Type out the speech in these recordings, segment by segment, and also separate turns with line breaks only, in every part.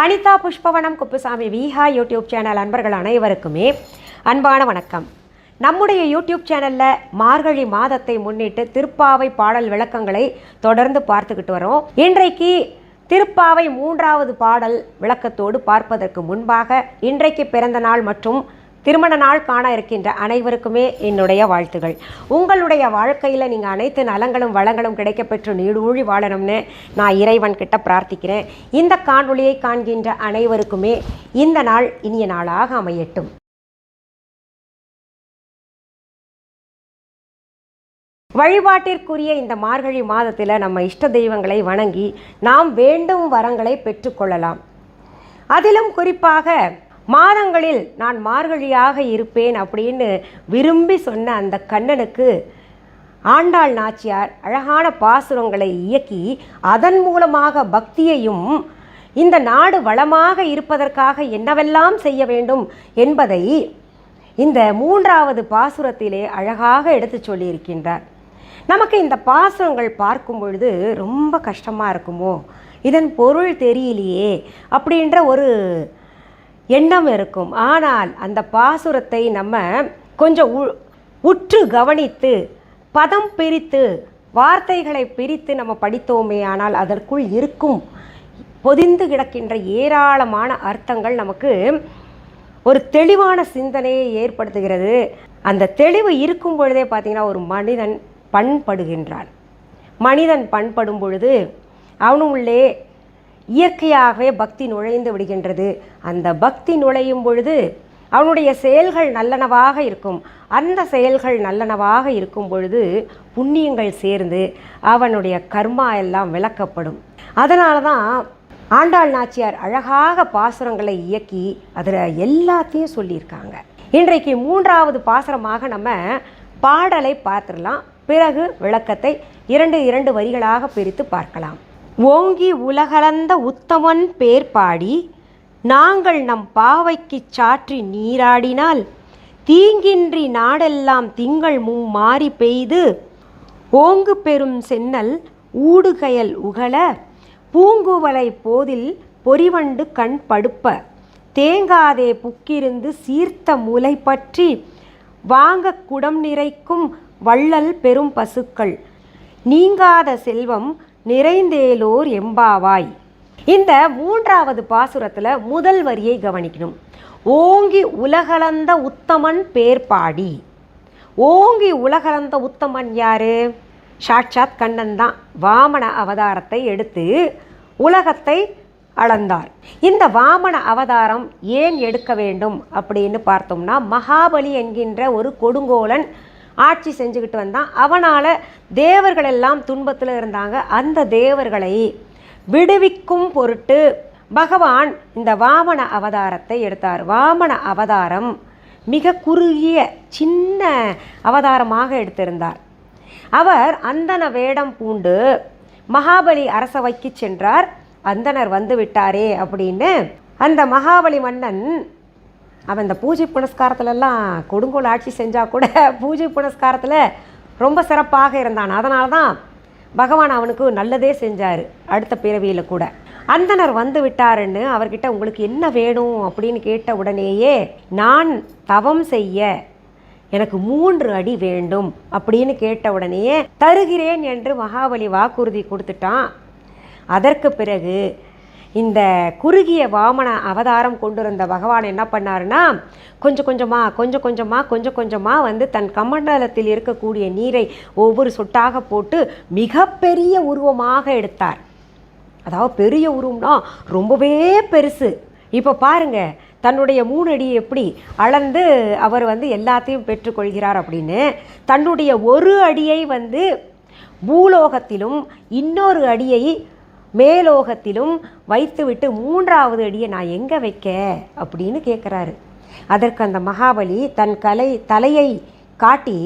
Anitha Pushpavanam Kuppusamy Veeha YouTube channel அன்பர்கள் அனைவருக்குமே அன்பான வணக்கம் நம்முடைய யூடியூப் சேனலில் மார்கழி மாதத்தை முன்னிட்டு திருப்பாவை பாடல் விளக்கங்களை தொடர்ந்து பார்த்துக்கிட்டு வரோம் இன்றைக்கு திருப்பாவை மூன்றாவது பாடல் விளக்கத்தோடு பார்ப்பதற்கு முன்பாக இன்றைக்கு பிறந்த நாள் மற்றும் திருமண நாள் காண இருக்கின்ற அனைவருக்குமே என்னுடைய வாழ்த்துகள் உங்களுடைய வாழ்க்கையில் நீங்கள் அனைத்து நலங்களும் வளங்களும் கிடைக்கப்பெற்று நீடூழி வாழணும்னு நான் இறைவன் கிட்ட பிரார்த்திக்கிறேன் இந்த காணொளியை காண்கின்ற அனைவருக்குமே இந்த நாள் இனிய நாளாக அமையட்டும் வழிபாட்டிற்குரிய இந்த மார்கழி மாதத்தில் நம்ம இஷ்ட தெய்வங்களை வணங்கி நாம் வேண்டும் வரங்களை பெற்றுக்கொள்ளலாம் அதிலும் குறிப்பாக மாதங்களில் நான் மார்கழியாக இருப்பேன் அப்படின்னு விரும்பி சொன்ன அந்த கண்ணனுக்கு ஆண்டாள் நாச்சியார் அழகான பாசுரங்களை இயக்கி அதன் மூலமாக பக்தியையும் இந்த நாடு வளமாக இருப்பதற்காக என்னவெல்லாம் செய்ய வேண்டும் என்பதை இந்த மூன்றாவது பாசுரத்திலே அழகாக எடுத்து சொல்லியிருக்கின்றார் நமக்கு இந்த பாசுரங்கள் பார்க்கும் பொழுது ரொம்ப கஷ்டமாக இருக்குமோ இதன் பொருள் தெரியலையே அப்படின்ற ஒரு எண்ணம் இருக்கும் ஆனால் அந்த பாசுரத்தை நம்ம கொஞ்சம் உற்று கவனித்து பதம் பிரித்து வார்த்தைகளை பிரித்து நம்ம படித்தோமே ஆனால் அதற்குள் இருக்கும் பொதிந்து கிடக்கின்ற ஏராளமான அர்த்தங்கள் நமக்கு ஒரு தெளிவான சிந்தனையை ஏற்படுத்துகிறது அந்த தெளிவு இருக்கும் பொழுதே பார்த்தீங்கன்னா ஒரு மனிதன் பண்படுகின்றான் மனிதன் பண்படும் பொழுது அவனும் உள்ளே இயற்கையாகவே பக்தி நுழைந்து விடுகின்றது அந்த பக்தி நுழையும் பொழுது அவனுடைய செயல்கள் நல்லனவாக இருக்கும் அந்த செயல்கள் நல்லனவாக இருக்கும் பொழுது புண்ணியங்கள் சேர்ந்து அவனுடைய கர்மா எல்லாம் விளக்கப்படும் அதனால தான் ஆண்டாள் நாச்சியார் அழகாக பாசுரங்களை இயக்கி அதில் எல்லாத்தையும் சொல்லியிருக்காங்க இன்றைக்கு மூன்றாவது பாசுரமாக நம்ம பாடலை பார்த்துடலாம் பிறகு விளக்கத்தை இரண்டு இரண்டு வரிகளாக பிரித்து பார்க்கலாம் ஓங்கி உலகளந்த உத்தமன் பேர் பாடி நாங்கள் நம் பாவைக்குச் சாற்றி நீராடினால் தீங்கின்றி நாடெல்லாம் திங்கள் மாறி பெய்து ஓங்கு பெரும் சென்னல் ஊடுகயல் உகல பூங்குவலை போதில் பொறிவண்டு கண் படுப்ப தேங்காதே புக்கிருந்து சீர்த்த முலை பற்றி வாங்க குடம் நிறைக்கும் வள்ளல் பெரும் பசுக்கள் நீங்காத செல்வம் நிறைந்தேலோர் எம்பாவாய் இந்த மூன்றாவது பாசுரத்தில் முதல் வரியை கவனிக்கணும் ஓங்கி உலகளந்த உத்தமன் பேர்பாடி ஓங்கி உலகளந்த உத்தமன் யாரு சாட்சாத் கண்ணன் தான் வாமன அவதாரத்தை எடுத்து உலகத்தை அளந்தார் இந்த வாமன அவதாரம் ஏன் எடுக்க வேண்டும் அப்படின்னு பார்த்தோம்னா மகாபலி என்கின்ற ஒரு கொடுங்கோலன் ஆட்சி செஞ்சுக்கிட்டு வந்தான் அவனால் தேவர்கள் எல்லாம் துன்பத்தில் இருந்தாங்க அந்த தேவர்களை விடுவிக்கும் பொருட்டு பகவான் இந்த வாமன அவதாரத்தை எடுத்தார் வாமன அவதாரம் மிக குறுகிய சின்ன அவதாரமாக எடுத்திருந்தார் அவர் அந்தன வேடம் பூண்டு மகாபலி அரசவைக்கு சென்றார் அந்தனர் வந்து விட்டாரே அப்படின்னு அந்த மகாபலி மன்னன் அவன் இந்த பூஜை புனஸ்காரத்துலலாம் கொடுங்கோல் ஆட்சி செஞ்சால் கூட பூஜை புனஸ்காரத்தில் ரொம்ப சிறப்பாக இருந்தான் அதனால தான் பகவான் அவனுக்கு நல்லதே செஞ்சார் அடுத்த பிறவியில் கூட அந்தனர் வந்து விட்டாருன்னு அவர்கிட்ட உங்களுக்கு என்ன வேணும் அப்படின்னு கேட்ட உடனேயே நான் தவம் செய்ய எனக்கு மூன்று அடி வேண்டும் அப்படின்னு கேட்ட உடனேயே தருகிறேன் என்று மகாபலி வாக்குறுதி கொடுத்துட்டான் அதற்கு பிறகு இந்த குறுகிய வாமன அவதாரம் கொண்டிருந்த பகவான் என்ன பண்ணாருன்னா கொஞ்சம் கொஞ்சமாக கொஞ்சம் கொஞ்சமாக கொஞ்சம் கொஞ்சமாக வந்து தன் கமண்டலத்தில் இருக்கக்கூடிய நீரை ஒவ்வொரு சொட்டாக போட்டு மிகப்பெரிய உருவமாக எடுத்தார் அதாவது பெரிய உருவம்னா ரொம்பவே பெருசு இப்போ பாருங்கள் தன்னுடைய மூணு எப்படி அளந்து அவர் வந்து எல்லாத்தையும் பெற்றுக்கொள்கிறார் அப்படின்னு தன்னுடைய ஒரு அடியை வந்து பூலோகத்திலும் இன்னொரு அடியை மேலோகத்திலும் வைத்துவிட்டு மூன்றாவது அடியை நான் எங்கே வைக்க அப்படின்னு கேட்குறாரு அதற்கு அந்த மகாபலி தன் கலை தலையை காட்டி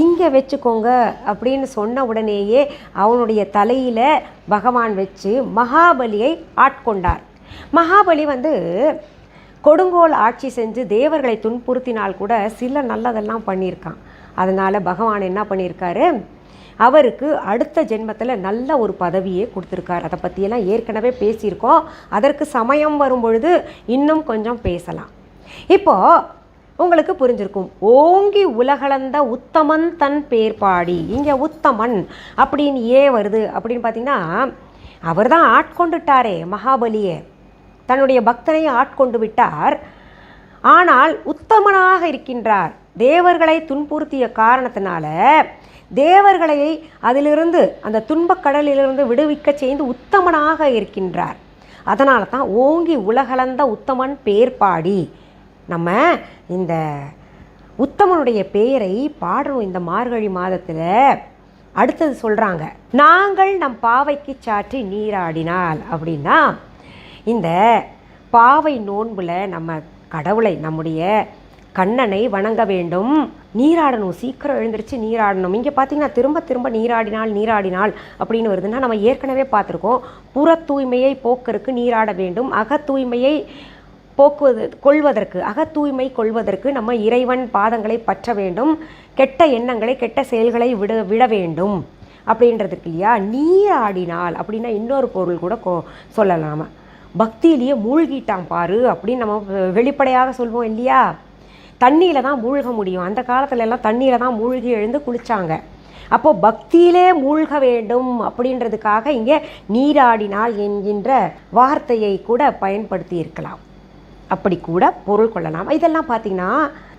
இங்கே வச்சுக்கோங்க அப்படின்னு சொன்ன உடனேயே அவனுடைய தலையில் பகவான் வச்சு மகாபலியை ஆட்கொண்டார் மகாபலி வந்து கொடுங்கோல் ஆட்சி செஞ்சு தேவர்களை துன்புறுத்தினால் கூட சில நல்லதெல்லாம் பண்ணியிருக்கான் அதனால் பகவான் என்ன பண்ணியிருக்காரு அவருக்கு அடுத்த ஜென்மத்தில் நல்ல ஒரு பதவியே கொடுத்துருக்கார் அதை பற்றியெல்லாம் ஏற்கனவே பேசியிருக்கோம் அதற்கு சமயம் வரும் பொழுது இன்னும் கொஞ்சம் பேசலாம் இப்போது உங்களுக்கு புரிஞ்சிருக்கும் ஓங்கி உலகளந்த உத்தமன் தன் பேர்பாடி இங்கே உத்தமன் அப்படின்னு ஏ வருது அப்படின்னு பார்த்தீங்கன்னா அவர் தான் ஆட்கொண்டுட்டாரே மகாபலியை தன்னுடைய பக்தனை ஆட்கொண்டு விட்டார் ஆனால் உத்தமனாக இருக்கின்றார் தேவர்களை துன்புறுத்திய காரணத்தினால தேவர்களை அதிலிருந்து அந்த துன்பக் கடலிலிருந்து விடுவிக்க செய்து உத்தமனாக இருக்கின்றார் அதனால தான் ஓங்கி உலகலந்த உத்தமன் பேர்பாடி நம்ம இந்த உத்தமனுடைய பெயரை பாடுறோம் இந்த மார்கழி மாதத்தில் அடுத்தது சொல்கிறாங்க நாங்கள் நம் பாவைக்கு சாற்றி நீராடினால் அப்படின்னா இந்த பாவை நோன்பில் நம்ம கடவுளை நம்முடைய கண்ணனை வணங்க வேண்டும் நீராடணும் சீக்கிரம் எழுந்திரிச்சு நீராடணும் இங்கே பார்த்தீங்கன்னா திரும்ப திரும்ப நீராடினால் நீராடினால் அப்படின்னு வருதுன்னா நம்ம ஏற்கனவே பார்த்துருக்கோம் புற தூய்மையை போக்கருக்கு நீராட வேண்டும் அக தூய்மையை போக்குவது கொள்வதற்கு தூய்மை கொள்வதற்கு நம்ம இறைவன் பாதங்களை பற்ற வேண்டும் கெட்ட எண்ணங்களை கெட்ட செயல்களை விட விட வேண்டும் அப்படின்றதுக்கு இல்லையா நீராடினால் அப்படின்னா இன்னொரு பொருள் கூட கோ சொல்லலாமா பக்தியிலேயே மூழ்கிட்டான் பாரு அப்படின்னு நம்ம வெளிப்படையாக சொல்வோம் இல்லையா தண்ணியில் தான் மூழ்க முடியும் அந்த காலத்துல எல்லாம் தண்ணியில் தான் மூழ்கி எழுந்து குளித்தாங்க அப்போது பக்தியிலே மூழ்க வேண்டும் அப்படின்றதுக்காக இங்கே நீராடினால் என்கின்ற வார்த்தையை கூட பயன்படுத்தி இருக்கலாம் அப்படி கூட பொருள் கொள்ளலாம் இதெல்லாம் பார்த்திங்கன்னா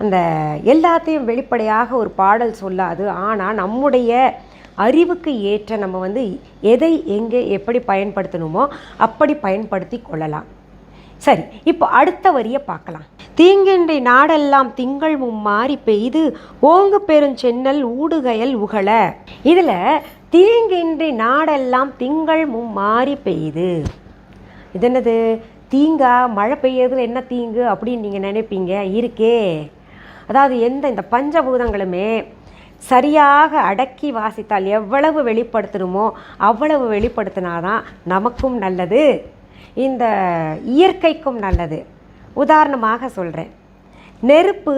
அந்த எல்லாத்தையும் வெளிப்படையாக ஒரு பாடல் சொல்லாது ஆனால் நம்முடைய அறிவுக்கு ஏற்ற நம்ம வந்து எதை எங்கே எப்படி பயன்படுத்தணுமோ அப்படி பயன்படுத்தி கொள்ளலாம் சரி இப்போ அடுத்த வரியை பார்க்கலாம் தீங்கின்றி நாடெல்லாம் திங்கள் மும்மாறி பெய்து ஓங்கு பெருஞ்சென்னல் ஊடுகையல் உகழ இதில் தீங்கின்றி நாடெல்லாம் திங்கள் மும்மாறி பெய்து இது என்னது தீங்கா மழை பெய்யறதுல என்ன தீங்கு அப்படின்னு நீங்கள் நினைப்பீங்க இருக்கே அதாவது எந்த இந்த பஞ்சபூதங்களுமே சரியாக அடக்கி வாசித்தால் எவ்வளவு வெளிப்படுத்தணுமோ அவ்வளவு வெளிப்படுத்தினாதான் நமக்கும் நல்லது இந்த இயற்கைக்கும் நல்லது உதாரணமாக சொல்கிறேன் நெருப்பு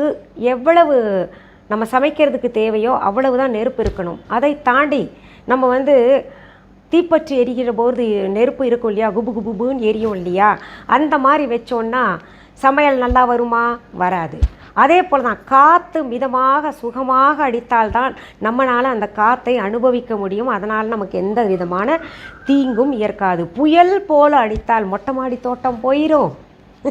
எவ்வளவு நம்ம சமைக்கிறதுக்கு தேவையோ அவ்வளவு தான் நெருப்பு இருக்கணும் அதை தாண்டி நம்ம வந்து தீப்பற்றி எரிகிற போது நெருப்பு இருக்கும் இல்லையா குபு குபுன்னு எரியும் இல்லையா அந்த மாதிரி வச்சோன்னா சமையல் நல்லா வருமா வராது அதே போல் தான் காற்று மிதமாக சுகமாக அடித்தால்தான் நம்மளால் அந்த காற்றை அனுபவிக்க முடியும் அதனால் நமக்கு எந்த விதமான தீங்கும் ஏற்காது புயல் போல் அடித்தால் மொட்டை மாடி தோட்டம் போயிடும்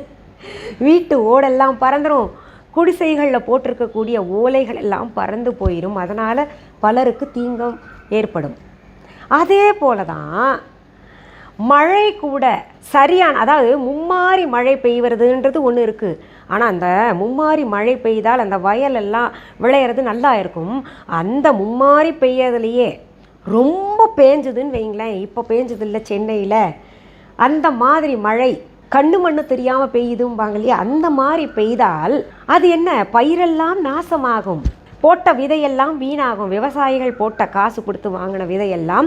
வீட்டு ஓடெல்லாம் பறந்துடும் குடிசைகளில் போட்டிருக்கக்கூடிய ஓலைகள் எல்லாம் பறந்து போயிடும் அதனால் பலருக்கு தீங்கம் ஏற்படும் அதே போல தான் மழை கூட சரியான அதாவது மும்மாரி மழை பெய்வதுன்றது ஒன்று இருக்குது ஆனால் அந்த மும்மாரி மழை பெய்தால் அந்த வயலெல்லாம் விளையிறது நல்லா இருக்கும் அந்த மும்மாரி பெய்யறதுலையே ரொம்ப பேஞ்சுதுன்னு வைங்களேன் இப்போ பேஞ்சது இல்லை சென்னையில் அந்த மாதிரி மழை கண்ணு மண்ணு தெரியாமல் பெய்யுதும்பாங்க இல்லையா அந்த மாதிரி பெய்தால் அது என்ன பயிரெல்லாம் நாசமாகும் போட்ட விதையெல்லாம் வீணாகும் விவசாயிகள் போட்ட காசு கொடுத்து வாங்கின விதையெல்லாம்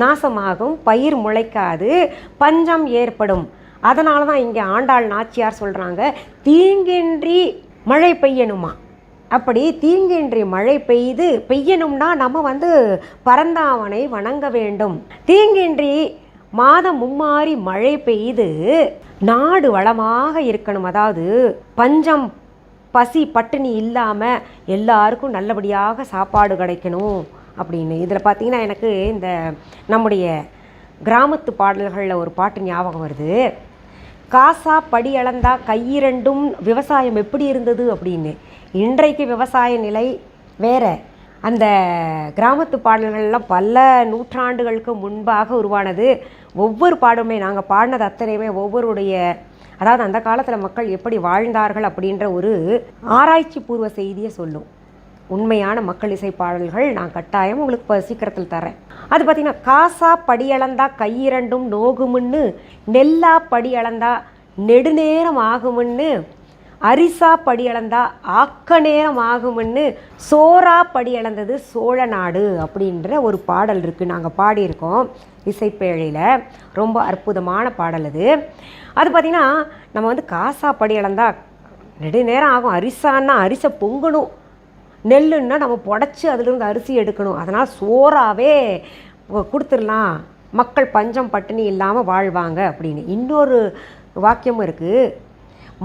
நாசமாகும் பயிர் முளைக்காது பஞ்சம் ஏற்படும் அதனால தான் இங்கே ஆண்டாள் நாச்சியார் சொல்கிறாங்க தீங்கின்றி மழை பெய்யணுமா அப்படி தீங்கின்றி மழை பெய்து பெய்யணும்னா நம்ம வந்து பரந்தாவனை வணங்க வேண்டும் தீங்கின்றி மாதம் மும்மாறி மழை பெய்து நாடு வளமாக இருக்கணும் அதாவது பஞ்சம் பசி பட்டினி இல்லாமல் எல்லாருக்கும் நல்லபடியாக சாப்பாடு கிடைக்கணும் அப்படின்னு இதில் பார்த்திங்கன்னா எனக்கு இந்த நம்முடைய கிராமத்து பாடல்களில் ஒரு பாட்டு ஞாபகம் வருது காசா படி அளந்தா கையிரண்டும் விவசாயம் எப்படி இருந்தது அப்படின்னு இன்றைக்கு விவசாய நிலை வேறு அந்த கிராமத்து பாடல்கள்லாம் பல நூற்றாண்டுகளுக்கு முன்பாக உருவானது ஒவ்வொரு பாடுமே நாங்கள் பாடினது அத்தனையுமே ஒவ்வொருடைய அதாவது அந்த காலத்தில் மக்கள் எப்படி வாழ்ந்தார்கள் அப்படின்ற ஒரு ஆராய்ச்சி பூர்வ செய்தியை சொல்லும் உண்மையான மக்கள் இசை பாடல்கள் நான் கட்டாயம் உங்களுக்கு இப்போ சீக்கிரத்தில் தரேன் அது பார்த்திங்கன்னா காசா படியளந்தா கையிரண்டும் நோகுமுன்னு நெல்லா படியளந்தா நெடுநேரம் ஆகுமுன்னு அரிசா படியளந்தா ஆக்க நேரம் ஆகுமுன்னு சோரா படியளந்தது சோழ நாடு அப்படின்ற ஒரு பாடல் இருக்குது நாங்கள் பாடியிருக்கோம் இசைப்பேழையில் ரொம்ப அற்புதமான பாடல் அது அது பார்த்திங்கன்னா நம்ம வந்து காசா படி இழந்தால் நேரம் ஆகும் அரிசான்னா அரிசை பொங்கணும் நெல்லுன்னா நம்ம புடச்சி அதிலிருந்து அரிசி எடுக்கணும் அதனால் சோறாகவே கொடுத்துடலாம் மக்கள் பஞ்சம் பட்டினி இல்லாமல் வாழ்வாங்க அப்படின்னு இன்னொரு வாக்கியமும் இருக்குது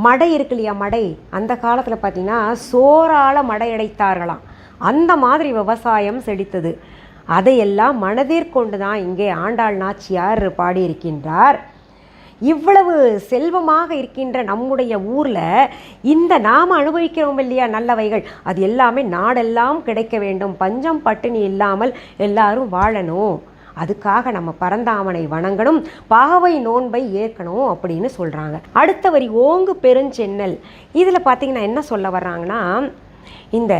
மடை இருக்கு இல்லையா மடை அந்த காலத்தில் பார்த்திங்கன்னா சோறால் மடையடைத்தார்களாம் அந்த மாதிரி விவசாயம் செழித்தது அதையெல்லாம் மனதிற்கொண்டு தான் இங்கே ஆண்டாள் நாச்சியார் பாடியிருக்கின்றார் இவ்வளவு செல்வமாக இருக்கின்ற நம்முடைய ஊரில் இந்த நாம் அனுபவிக்கிறோம் இல்லையா நல்லவைகள் அது எல்லாமே நாடெல்லாம் கிடைக்க வேண்டும் பஞ்சம் பட்டினி இல்லாமல் எல்லாரும் வாழணும் அதுக்காக நம்ம பரந்தாமனை வணங்கணும் பாவை நோன்பை ஏற்கணும் அப்படின்னு சொல்கிறாங்க அடுத்த வரி ஓங்கு பெருஞ்சென்னல் இதில் பார்த்திங்கன்னா என்ன சொல்ல வர்றாங்கன்னா இந்த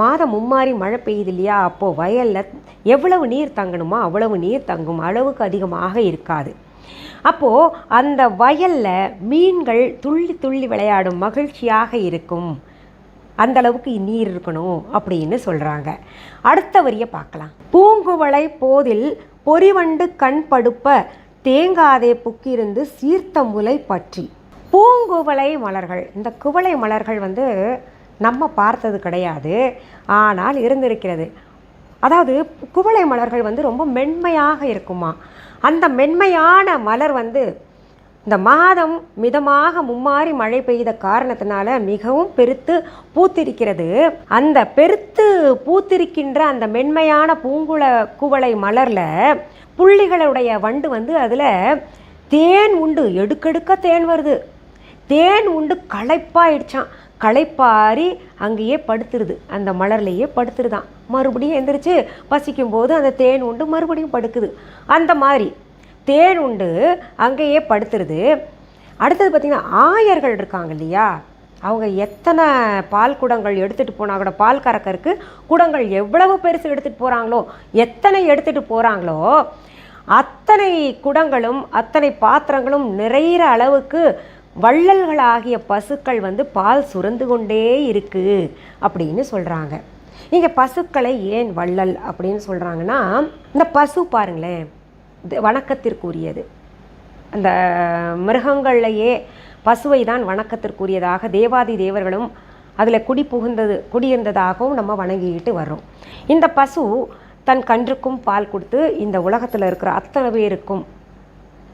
மாதம் மும்மாறி மழை பெய்யுது இல்லையா அப்போது வயலில் எவ்வளவு நீர் தங்கணுமோ அவ்வளவு நீர் தங்கும் அளவுக்கு அதிகமாக இருக்காது அப்போது அந்த வயலில் மீன்கள் துள்ளி துள்ளி விளையாடும் மகிழ்ச்சியாக இருக்கும் அந்தளவுக்கு நீர் இருக்கணும் அப்படின்னு சொல்கிறாங்க அடுத்த வரியை பார்க்கலாம் பூங்குவளை போதில் பொறிவண்டு கண் படுப்ப தேங்காதே புக்கிருந்து சீர்த்த முலை பற்றி பூங்குவளை மலர்கள் இந்த குவளை மலர்கள் வந்து நம்ம பார்த்தது கிடையாது ஆனால் இருந்திருக்கிறது அதாவது குவளை மலர்கள் வந்து ரொம்ப மென்மையாக இருக்குமா அந்த மென்மையான மலர் வந்து இந்த மாதம் மிதமாக மும்மாறி மழை பெய்த காரணத்தினால மிகவும் பெருத்து பூத்திருக்கிறது அந்த பெருத்து பூத்திருக்கின்ற அந்த மென்மையான பூங்குள குவளை மலரில் புள்ளிகளுடைய வண்டு வந்து அதில் தேன் உண்டு எடுக்கெடுக்க தேன் வருது தேன் உண்டு களைப்பாயிடுச்சான் களைப்பாரி அங்கேயே படுத்துருது அந்த மலர்லேயே படுத்துருதான் மறுபடியும் எந்திரிச்சு பசிக்கும் போது அந்த தேன் உண்டு மறுபடியும் படுக்குது அந்த மாதிரி தேன் உண்டு அங்கேயே படுத்துருது அடுத்தது பார்த்திங்கன்னா ஆயர்கள் இருக்காங்க இல்லையா அவங்க எத்தனை பால் குடங்கள் எடுத்துகிட்டு போனால் கூட பால் கறக்கருக்கு குடங்கள் எவ்வளவு பெருசு எடுத்துகிட்டு போகிறாங்களோ எத்தனை எடுத்துகிட்டு போகிறாங்களோ அத்தனை குடங்களும் அத்தனை பாத்திரங்களும் நிறைகிற அளவுக்கு வள்ளல்களாகிய பசுக்கள் வந்து பால் சுரந்து கொண்டே இருக்குது அப்படின்னு சொல்கிறாங்க இங்கே பசுக்களை ஏன் வள்ளல் அப்படின்னு சொல்கிறாங்கன்னா இந்த பசு பாருங்களேன் வணக்கத்திற்குரியது அந்த மிருகங்கள்லையே பசுவை தான் வணக்கத்திற்குரியதாக தேவாதி தேவர்களும் அதில் குடி புகுந்தது குடியிருந்ததாகவும் நம்ம வணங்கிக்கிட்டு வர்றோம் இந்த பசு தன் கன்றுக்கும் பால் கொடுத்து இந்த உலகத்தில் இருக்கிற அத்தனை பேருக்கும்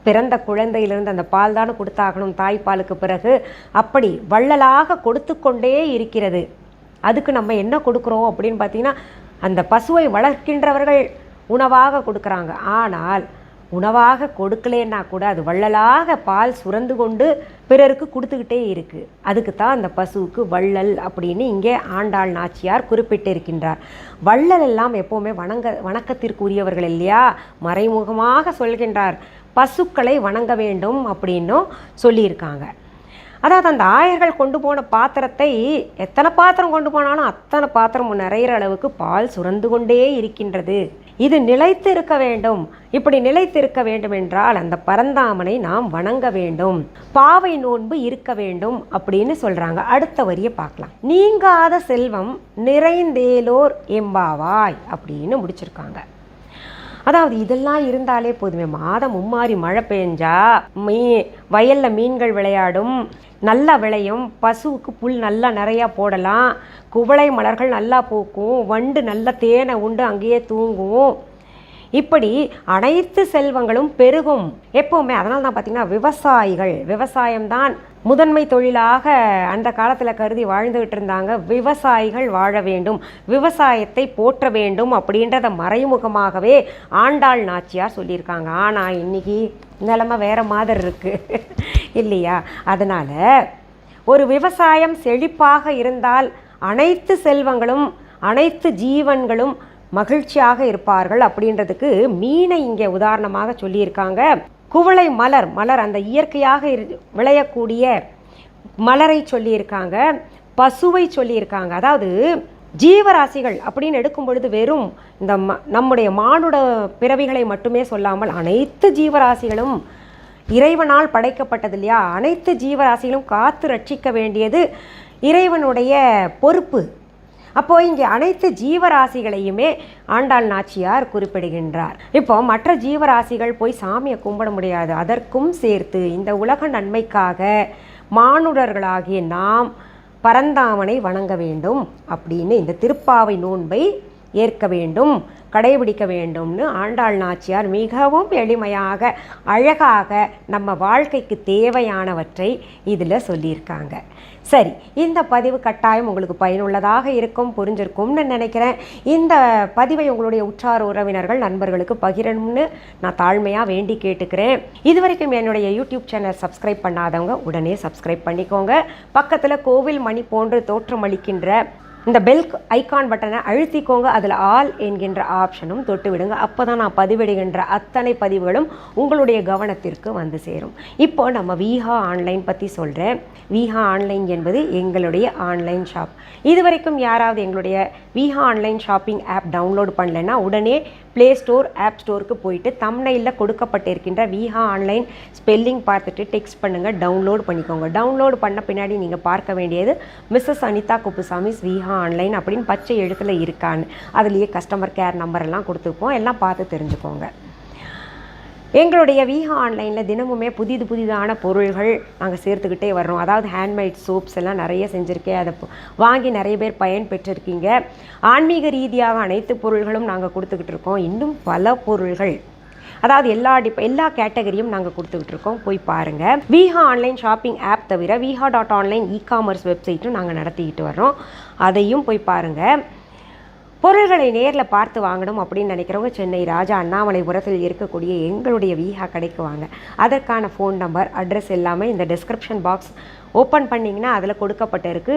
பிறந்த குழந்தையிலிருந்து அந்த பால் தானே கொடுத்தாகணும் தாய்ப்பாலுக்கு பிறகு அப்படி வள்ளலாக கொடுத்து கொண்டே இருக்கிறது அதுக்கு நம்ம என்ன கொடுக்குறோம் அப்படின்னு பார்த்தீங்கன்னா அந்த பசுவை வளர்க்கின்றவர்கள் உணவாக கொடுக்குறாங்க ஆனால் உணவாக கொடுக்கலன்னா கூட அது வள்ளலாக பால் சுரந்து கொண்டு பிறருக்கு கொடுத்துக்கிட்டே இருக்குது அதுக்கு தான் அந்த பசுவுக்கு வள்ளல் அப்படின்னு இங்கே ஆண்டாள் நாச்சியார் குறிப்பிட்டிருக்கின்றார் வள்ளல் எல்லாம் எப்போவுமே வணங்க வணக்கத்திற்குரியவர்கள் இல்லையா மறைமுகமாக சொல்கின்றார் பசுக்களை வணங்க வேண்டும் அப்படின்னும் சொல்லியிருக்காங்க அதாவது அந்த ஆயர்கள் கொண்டு போன பாத்திரத்தை எத்தனை பாத்திரம் கொண்டு போனாலும் அத்தனை பாத்திரம் நிறையிற அளவுக்கு பால் சுரந்து கொண்டே இருக்கின்றது இது நிலைத்து இருக்க வேண்டும் இப்படி நிலைத்து இருக்க வேண்டும் என்றால் அந்த பரந்தாமனை நாம் வணங்க வேண்டும் பாவை நோன்பு இருக்க வேண்டும் அப்படின்னு சொல்றாங்க அடுத்த வரியை பார்க்கலாம் நீங்காத செல்வம் நிறைந்தேலோர் எம்பாவாய் அப்படின்னு முடிச்சிருக்காங்க அதாவது இதெல்லாம் இருந்தாலே போதுமே மாதம் மும்மாறி மழை பெஞ்சா மீ வயலில் மீன்கள் விளையாடும் நல்லா விளையும் பசுவுக்கு புல் நல்லா நிறையா போடலாம் குவளை மலர்கள் நல்லா பூக்கும் வண்டு நல்ல தேனை உண்டு அங்கேயே தூங்கும் இப்படி அனைத்து செல்வங்களும் பெருகும் எப்போவுமே அதனால தான் பார்த்தீங்கன்னா விவசாயிகள் விவசாயம்தான் முதன்மை தொழிலாக அந்த காலத்தில் கருதி வாழ்ந்துகிட்டு இருந்தாங்க விவசாயிகள் வாழ வேண்டும் விவசாயத்தை போற்ற வேண்டும் அப்படின்றத மறைமுகமாகவே ஆண்டாள் நாச்சியார் சொல்லியிருக்காங்க ஆனால் இன்னைக்கு நிலமை வேறு மாதிரி இருக்குது இல்லையா அதனால் ஒரு விவசாயம் செழிப்பாக இருந்தால் அனைத்து செல்வங்களும் அனைத்து ஜீவன்களும் மகிழ்ச்சியாக இருப்பார்கள் அப்படின்றதுக்கு மீனை இங்கே உதாரணமாக சொல்லியிருக்காங்க குவளை மலர் மலர் அந்த இயற்கையாக விளையக்கூடிய மலரை சொல்லியிருக்காங்க பசுவை சொல்லியிருக்காங்க அதாவது ஜீவராசிகள் அப்படின்னு எடுக்கும் பொழுது வெறும் இந்த ம நம்முடைய மானுட பிறவிகளை மட்டுமே சொல்லாமல் அனைத்து ஜீவராசிகளும் இறைவனால் படைக்கப்பட்டது இல்லையா அனைத்து ஜீவராசிகளும் காத்து ரட்சிக்க வேண்டியது இறைவனுடைய பொறுப்பு அப்போது இங்கே அனைத்து ஜீவராசிகளையுமே ஆண்டாள் நாச்சியார் குறிப்பிடுகின்றார் இப்போ மற்ற ஜீவராசிகள் போய் சாமியை கும்பிட முடியாது அதற்கும் சேர்த்து இந்த உலக நன்மைக்காக மானுடர்களாகிய நாம் பரந்தாமனை வணங்க வேண்டும் அப்படின்னு இந்த திருப்பாவை நோன்பை ஏற்க வேண்டும் கடைபிடிக்க வேண்டும்னு ஆண்டாள் நாச்சியார் மிகவும் எளிமையாக அழகாக நம்ம வாழ்க்கைக்கு தேவையானவற்றை இதில் சொல்லியிருக்காங்க சரி இந்த பதிவு கட்டாயம் உங்களுக்கு பயனுள்ளதாக இருக்கும் புரிஞ்சிருக்கும்னு நினைக்கிறேன் இந்த பதிவை உங்களுடைய உற்றார் உறவினர்கள் நண்பர்களுக்கு பகிரணும்னு நான் தாழ்மையாக வேண்டி கேட்டுக்கிறேன் இது வரைக்கும் என்னுடைய யூடியூப் சேனல் சப்ஸ்கிரைப் பண்ணாதவங்க உடனே சப்ஸ்கிரைப் பண்ணிக்கோங்க பக்கத்தில் கோவில் மணி போன்று தோற்றமளிக்கின்ற இந்த பெல் ஐக்கான் பட்டனை அழுத்திக்கோங்க அதில் ஆல் என்கின்ற ஆப்ஷனும் தொட்டு விடுங்க அப்போ தான் நான் பதிவிடுகின்ற அத்தனை பதிவுகளும் உங்களுடைய கவனத்திற்கு வந்து சேரும் இப்போ நம்ம வீஹா ஆன்லைன் பற்றி சொல்கிறேன் வீஹா ஆன்லைன் என்பது எங்களுடைய ஆன்லைன் ஷாப் இதுவரைக்கும் யாராவது எங்களுடைய Veeha online shopping app download பண்ணலைன்னா உடனே ப்ளே ஸ்டோர் ஆப் ஸ்டோருக்கு போயிட்டு தம்னையில் கொடுக்கப்பட்டிருக்கின்ற விஹா ஆன்லைன் ஸ்பெல்லிங் பார்த்துட்டு டெக்ஸ்ட் பண்ணுங்கள் டவுன்லோட் பண்ணிக்கோங்க டவுன்லோடு பண்ண பின்னாடி நீங்கள் பார்க்க வேண்டியது மிஸ்ஸஸ் அனிதா குப்புசாமிஸ் விஹா ஆன்லைன் அப்படின்னு பச்சை எழுத்தில் இருக்கான்னு அதுலேயே கஸ்டமர் கேர் நம்பர் எல்லாம் கொடுத்துருப்போம் எல்லாம் பார்த்து தெரிஞ்சுக்கோங்க எங்களுடைய விஹா ஆன்லைனில் தினமுமே புதிது புதிதான பொருள்கள் நாங்கள் சேர்த்துக்கிட்டே வர்றோம் அதாவது ஹேண்ட்மேட் சோப்ஸ் எல்லாம் நிறைய செஞ்சுருக்கேன் அதை வாங்கி நிறைய பேர் பயன் ஆன்மீக ரீதியாக அனைத்து பொருள்களும் நாங்கள் கொடுத்துக்கிட்டு இருக்கோம் இன்னும் பல பொருள்கள் அதாவது எல்லா டிப் எல்லா கேட்டகரியும் நாங்கள் கொடுத்துக்கிட்டு இருக்கோம் போய் பாருங்கள் வீஹா ஆன்லைன் ஷாப்பிங் ஆப் தவிர Veeha dot online e commerce வெப்சைட்டும் நாங்கள் நடத்திக்கிட்டு வர்றோம் அதையும் போய் பாருங்கள் பொருள்களை நேரில் பார்த்து வாங்கணும் அப்படின்னு நினைக்கிறவங்க சென்னை ராஜா அண்ணாமலைபுரத்தில் இருக்கக்கூடிய எங்களுடைய வீஹா கடைக்கு வாங்க அதற்கான ஃபோன் நம்பர் அட்ரஸ் எல்லாமே இந்த டிஸ்கிரிப்ஷன் பாக்ஸ் ஓப்பன் பண்ணிங்கன்னா அதில் கொடுக்கப்பட்டிருக்கு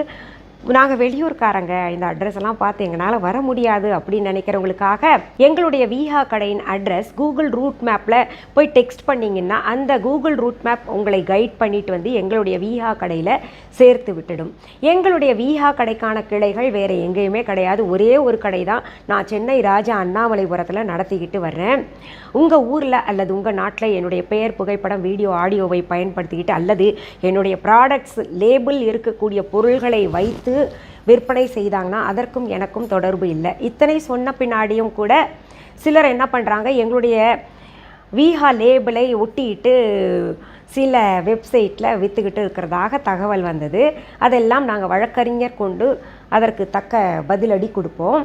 நாங்கள் வெளியூர்காரங்க இந்த அட்ரஸ் எல்லாம் பார்த்து எங்களால் வர முடியாது அப்படின்னு நினைக்கிறவங்களுக்காக எங்களுடைய வீஹா கடையின் அட்ரஸ் கூகுள் ரூட் மேப்பில் போய் டெக்ஸ்ட் பண்ணிங்கன்னா அந்த கூகுள் ரூட் மேப் உங்களை கைட் பண்ணிட்டு வந்து எங்களுடைய வீஹா கடையில் சேர்த்து விட்டுடும் எங்களுடைய வீஹா கடைக்கான கிளைகள் வேறு எங்கேயுமே கிடையாது ஒரே ஒரு கடை தான் நான் சென்னை ராஜா அண்ணாமலைபுரத்தில் நடத்திக்கிட்டு வர்றேன் உங்கள் ஊரில் அல்லது உங்கள் நாட்டில் என்னுடைய பெயர் புகைப்படம் வீடியோ ஆடியோவை பயன்படுத்திக்கிட்டு அல்லது என்னுடைய ப்ராடக்ட்ஸ் லேபிள் இருக்கக்கூடிய பொருள்களை வைத்து கொடுத்து விற்பனை செய்தாங்கன்னா அதற்கும் எனக்கும் தொடர்பு இல்லை இத்தனை சொன்ன பின்னாடியும் கூட சிலர் என்ன பண்ணுறாங்க எங்களுடைய வீஹா லேபிளை ஒட்டிட்டு சில வெப்சைட்டில் விற்றுக்கிட்டு இருக்கிறதாக தகவல் வந்தது அதெல்லாம் நாங்கள் வழக்கறிஞர் கொண்டு அதற்கு தக்க பதிலடி கொடுப்போம்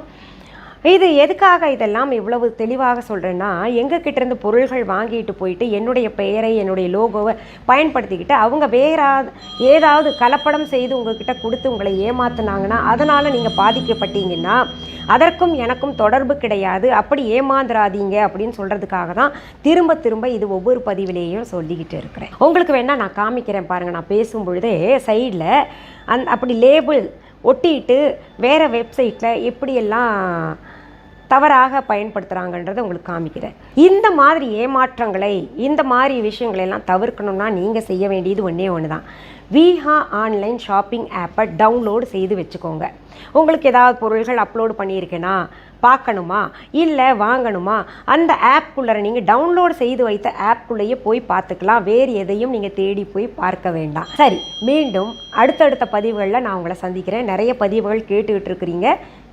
இது எதுக்காக இதெல்லாம் இவ்வளவு தெளிவாக சொல்கிறேன்னா எங்கள் கிட்டேருந்து பொருள்கள் வாங்கிட்டு போயிட்டு என்னுடைய பெயரை என்னுடைய லோகோவை பயன்படுத்திக்கிட்டு அவங்க வேறா ஏதாவது கலப்படம் செய்து உங்ககிட்ட கொடுத்து உங்களை ஏமாத்தினாங்கன்னா அதனால் நீங்கள் பாதிக்கப்பட்டீங்கன்னா அதற்கும் எனக்கும் தொடர்பு கிடையாது அப்படி ஏமாந்துராதீங்க அப்படின்னு சொல்கிறதுக்காக தான் திரும்ப திரும்ப இது ஒவ்வொரு பதிவிலேயும் சொல்லிக்கிட்டு இருக்கிறேன் உங்களுக்கு வேணால் நான் காமிக்கிறேன் பாருங்கள் நான் பேசும் பொழுதே சைடில் அந் அப்படி லேபிள் ஒட்டிட்டு வேறு வெப்சைட்டில் எப்படியெல்லாம் தவறாக பயன்படுத்துகிறாங்கன்றதை உங்களுக்கு காமிக்கிறேன் இந்த மாதிரி ஏமாற்றங்களை இந்த மாதிரி விஷயங்களெல்லாம் தவிர்க்கணும்னா நீங்கள் செய்ய வேண்டியது ஒன்றே ஒன்று தான் விஹா ஆன்லைன் ஷாப்பிங் ஆப்பை டவுன்லோடு செய்து வச்சுக்கோங்க உங்களுக்கு ஏதாவது பொருள்கள் அப்லோடு பண்ணியிருக்கேனா பார்க்கணுமா இல்லை வாங்கணுமா அந்த ஆப்குள்ளே நீங்கள் டவுன்லோடு செய்து வைத்த ஆப்குள்ளேயே போய் பார்த்துக்கலாம் வேறு எதையும் நீங்கள் தேடி போய் பார்க்க வேண்டாம் சரி மீண்டும் அடுத்தடுத்த பதிவுகளில் நான் உங்களை சந்திக்கிறேன் நிறைய பதிவுகள் கேட்டுக்கிட்டு இருக்கிறீங்க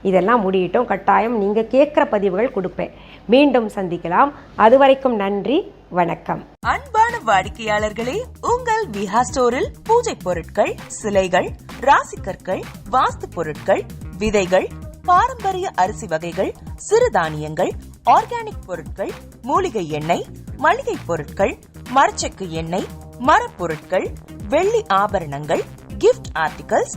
இதெல்லாம் முடியட்டும் கட்டாயம் நீங்கள் கேட்குற பதிவுகள் கொடுப்பேன் மீண்டும் சந்திக்கலாம் அது வரைக்கும் நன்றி வணக்கம்
அன்பான வாடிக்கையாளர்களே உங்கள் விஹா ஸ்டோரில் பூஜை பொருட்கள் சிலைகள் ராசிக்கற்கள் வாஸ்து பொருட்கள் விதைகள் பாரம்பரிய அரிசி வகைகள் சிறுதானியங்கள் ஆர்கானிக் பொருட்கள் மூலிகை எண்ணெய் மளிகை பொருட்கள் மரச்செக்கு எண்ணெய் மரப்பொருட்கள் வெள்ளி ஆபரணங்கள் கிஃப்ட் ஆர்டிகல்ஸ்